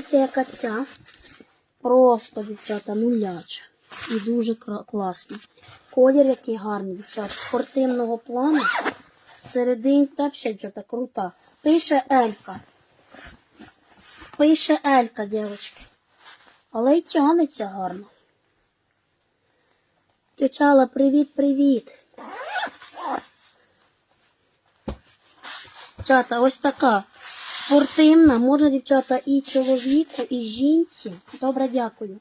Це яка ця. Просто, дівчата, нуляча. І дуже класна. Колір який гарний, дівчата. Спортивного плану. Середин та дівчата, крута. Пише Елька. Пише Елька, дівчатки. Але й тягнеться гарно. Тетяла, привіт-привіт. Дівчата, ось така спортивна, можна, дівчата, і чоловіку, і жінці. Добре, дякую.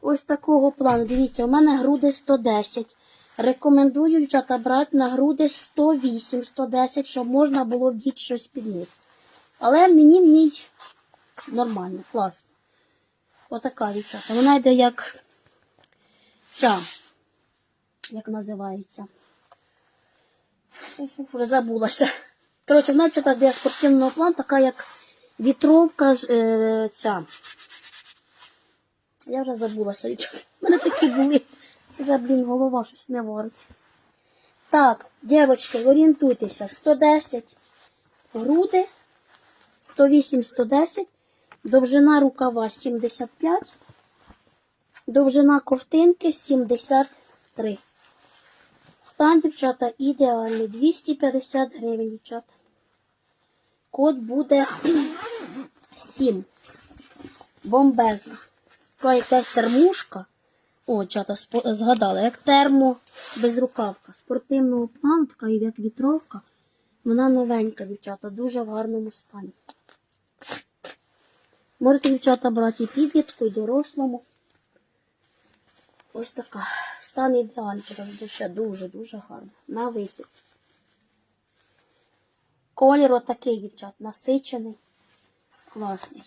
Ось такого плану. Дивіться, у мене груди 110. Рекомендую, дівчата, брати на груди 108-110, щоб можна було вдіти щось під низ. Але мені в ній нормально, класно. Отака, дівчата. Вона йде як ця. Як називається? Уф, Вже забулася. Коротше, значить, для спортивного плану така як вітровка е, ця. Я вже забулася. У мене такі були. Вже, блін, голова щось не варить. Так, дівчатки, орієнтуйтеся. 110 груди, 108-110, довжина рукава 75, довжина ковтинки 73. Стан, дівчата, ідеальний. 250 гривень, дівчата. Код буде 7. Бомбезна. Така як термушка. О, чата, згадала, як термо безрукавка. Спортивного плану, така як вітровка. Вона новенька, дівчата, дуже в гарному стані. Можете, дівчата, брати і підлітку, і дорослому. Ось така. Стан ідеальний, дуже, дуже, дуже гарно. На вихід. Колір отакий, дівчат, насичений, класний.